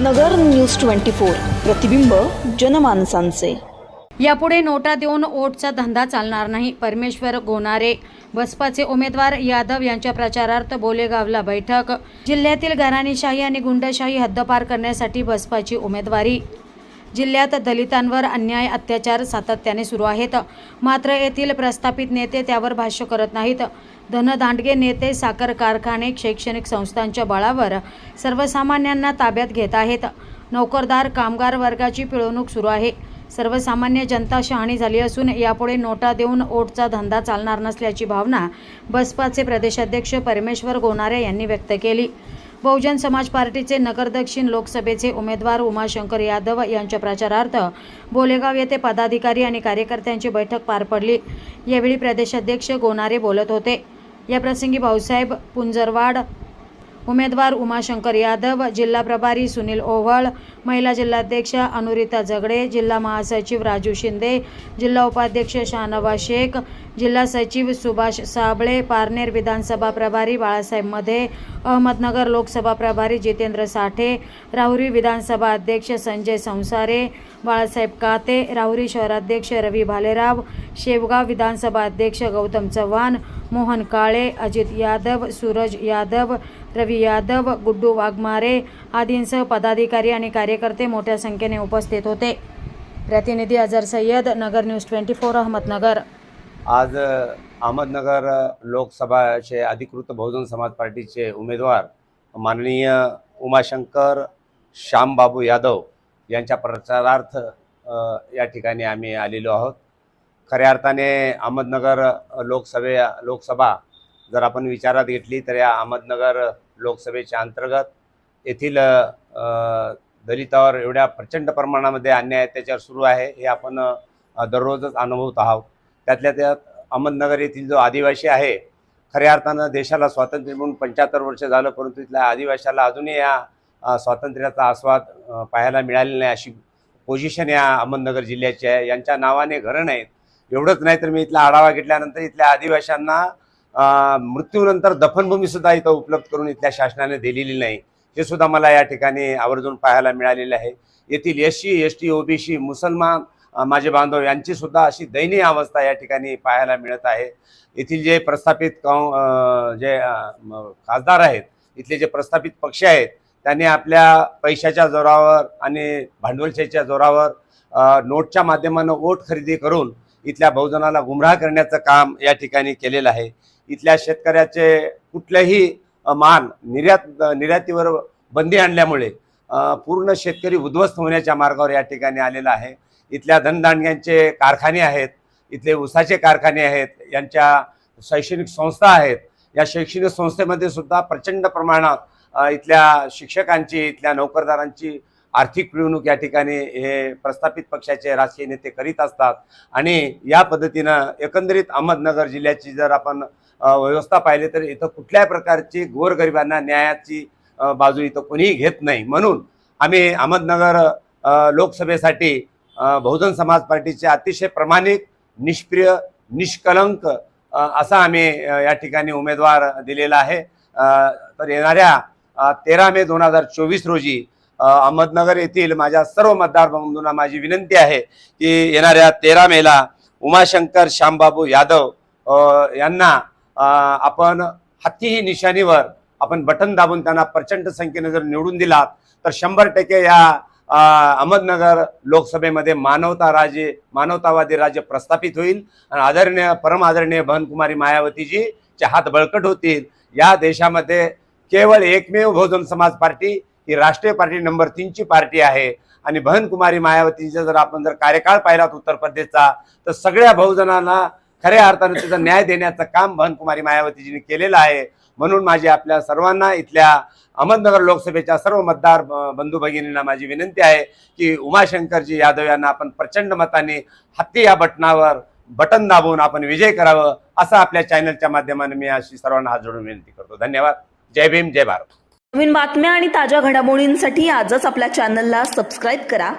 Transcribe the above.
नगर news twenty four प्रतिबिंब जनमानसांचे. यापुढे नोटा देऊन ओटचा धंदा चालणार नाही. परमेश्वर गोनारे बसपाचे उमेदवार यादव यांच्या प्रचारार्थ बोलेगावला बैठक. जिल्ह्यातील घराणीशाही आणि गुंडशाही हद्दपार करण्यासाठी बसपाची उमेदवारी. जिल्ह्यात दलितांवर अन्याय अत्याचार सातत्याने सुरू आहेत. मात्र येथील प्रस्थापित नेते त्यावर भाष्य करत नाहीत. धनदांडगे नेते साखर कारखाने शैक्षणिक संस्थांच्या बळावर सर्वसामान्यांना ताब्यात घेत आहेत. नोकरदार कामगार वर्गाची पिळवणूक सुरू आहे. सर्वसामान्य जनता शहाणी झाली असून यापुढे नोटा देऊन ओटचा धंदा चालणार नसल्याची भावना बसपाचे प्रदेशाध्यक्ष परमेश्वर गोनारे यांनी व्यक्त केली. बहुजन समाज पार्टीचे नगर दक्षिण लोकसभेचे उमेदवार उमाशंकर यादव यांच्या प्रचारार्थ बोलेगाव येथे पदाधिकारी आणि कार्यकर्त्यांची बैठक पार पडली. यावेळी प्रदेशाध्यक्ष गोनारे बोलत होते. याप्रसंगी भाऊसाहेब पुंजरवाड उमेदवार उमाशंकर यादव जिल्हा प्रभारी सुनील ओव्हळ महिला जिल्हाध्यक्ष अनुरिता जगडे जिल्हा महासचिव राजू शिंदे जिल्हा उपाध्यक्ष शाहनवाज शेख जिल्हा सचिव सुभाष साबळे पारनेर विधानसभा प्रभारी बाळासाहेब मधे अहमदनगर लोकसभा प्रभारी जितेंद्र साठे राहुरी विधानसभा अध्यक्ष संजय संसारे बाळासाहेब काते राहुरी शहराध्यक्ष रवी भालेराव शेवगाव विधानसभा अध्यक्ष गौतम चव्हाण मोहन काळे अजित यादव सूरज यादव रवी यादव गुड्डू वाघमारे आदींसह पदाधिकारी आणि कार्यकर्ते मोठ्या संख्येने उपस्थित होते. प्रतिनिधी Azhar Sayyad Nagar news twenty four Ahmednagar. आज अहमदनगर लोकसभाचे अधिकृत बहुजन समाज पार्टीचे उमेदवार माननीय उमाशंकर श्यामबाबू यादव यांच्या प्रचारार्थ या ठिकाणी आम्ही आलेलो आहोत. खऱ्या अर्थाने अहमदनगर लोकसभे लोकसभा जर आपण विचारात घेतली तर या अहमदनगर लोकसभेच्या अंतर्गत येथील दलितावर एवढ्या प्रचंड प्रमाणामध्ये अन्याय अत्याचार सुरू आहे हे आपण दररोजच अनुभवत आहोत. त्यातल्या त्यात अहमदनगर येथील जो आदिवासी आहे खऱ्या अर्थानं देशाला स्वातंत्र्य मिळून पंच्याहत्तर वर्ष झालं परंतु इथल्या आदिवाशाला अजूनही या स्वातंत्र्याचा आस्वाद पाहायला मिळालेला नाही अशी पोझिशन या अहमदनगर जिल्ह्याची आहे. यांच्या नावाने घरं नाहीत. एवढंच नाही तर मी इथला आढावा घेतल्यानंतर इथल्या आदिवाशांना मृत्यूनंतर मृत्यूनंतर दफनभूमीसुद्धा इथं उपलब्ध करून इथल्या शासनाने दिलेली नाही. हे सुद्धा मला या ठिकाणी आवर्जून पाहायला मिळालेलं आहे. येथील S C S T OBC मुसलमान माझे बांधव यांची सुद्धा अशी दयनीय अवस्था या ठिकाणी पाहायला मिळत आहे. येथील जे प्रस्थापित कौ जे खासदार आहेत इथले जे प्रस्थापित पक्ष आहेत त्यांनी आपल्या पैशाच्या जोरावर आणि भांडवलशाहीच्या जोरावर नोटच्या माध्यमानं वोट खरेदी करून इथल्या बहुजनाला गुमराह करण्याचं काम या ठिकाणी केलेलं आहे. इथल्या शेतकऱ्याचे कुठल्याही मान निर्यात निर्यातीवर बंदी आणल्यामुळे पूर्ण शेतकरी उद्ध्वस्त होण्याच्या मार्गावर या ठिकाणी आलेला आहे. इथल्या धनदांडग्यांचे कारखाने आहेत इथले उसाचे कारखाने आहेत यांच्या शैक्षणिक संस्था आहेत. या शैक्षणिक संस्थेमध्ये सुद्धा प्रचंड प्रमाणात इथल्या शिक्षकांची इथल्या नोकरदारांची आर्थिक पिळवणूक या ठिकाणी हे प्रस्थापित पक्षाचे राजकीय नेते करीत असतात. आणि या पद्धतीनं एकंदरीत अहमदनगर जिल्ह्याची जर आपण व्यवस्था पाहिली तर इथं कुठल्याही प्रकारची गोरगरिबांना न्यायाची बाजू इथं कोणीही घेत नाही. म्हणून आम्ही अहमदनगर लोकसभेसाठी बहुजन समाज पार्टीचे अतिशय प्रमाणिक निष्प्रिय निष्कलंक असा आम्ही या ठिकाणी उमेदवार दिलेला आहे. तर येणाऱ्या तेरा मे दोन हजार चोवीस रोजी अहमदनगर येथील माझ्या सर्व मतदार बंधूंना माझी विनंती आहे की येणाऱ्या तेरा मेला उमाशंकर श्यामबाबू यादव यांना आपण हत्तीही निशाणीवर आपण बटन दाबून त्यांना प्रचंड संख्येने जर निवडून दिलात तर शंभर टक्के या अहमदनगर लोकसभेमध्ये मानवता राजे मानवतावादी राज्य प्रस्थापित होईल. आणि आदरणीय परम आदरणीय भवनकुमारी मायावतीजी चे हात बळकट होतील. या देशामध्ये केवळ एकमेव बहुजन समाज पार्टी ही राष्ट्रीय पार्टी नंबर तीनची पार्टी आहे. आणि बहनकुमारी मायावतीचा जर आपण जर कार्यकाळ पाहिलात उत्तर प्रदेशचा तर सगळ्या बहुजनांना खऱ्या अर्थाने त्याचा न्याय देण्याचं काम भनकुमारी मायावतीजीने केलेलं आहे. म्हणून माझी आपल्या सर्वांना इथल्या अहमदनगर लोकसभेच्या सर्व मतदार बंधू भगिनींना माझी विनंती आहे की उमाशंकरजी यादव यांना आपण प्रचंड मताने हत्ती या बटनावर बटन दाबून आपण विजय करावं असं आपल्या चॅनलच्या माध्यमाने मी अशी सर्वांना हात जोडून विनंती करतो. धन्यवाद. जय भीम जय भारत. नवीन बातम्या आणि ताज्या घडामोडींसाठी आजच आपल्या चॅनलला सबस्क्राईब करा.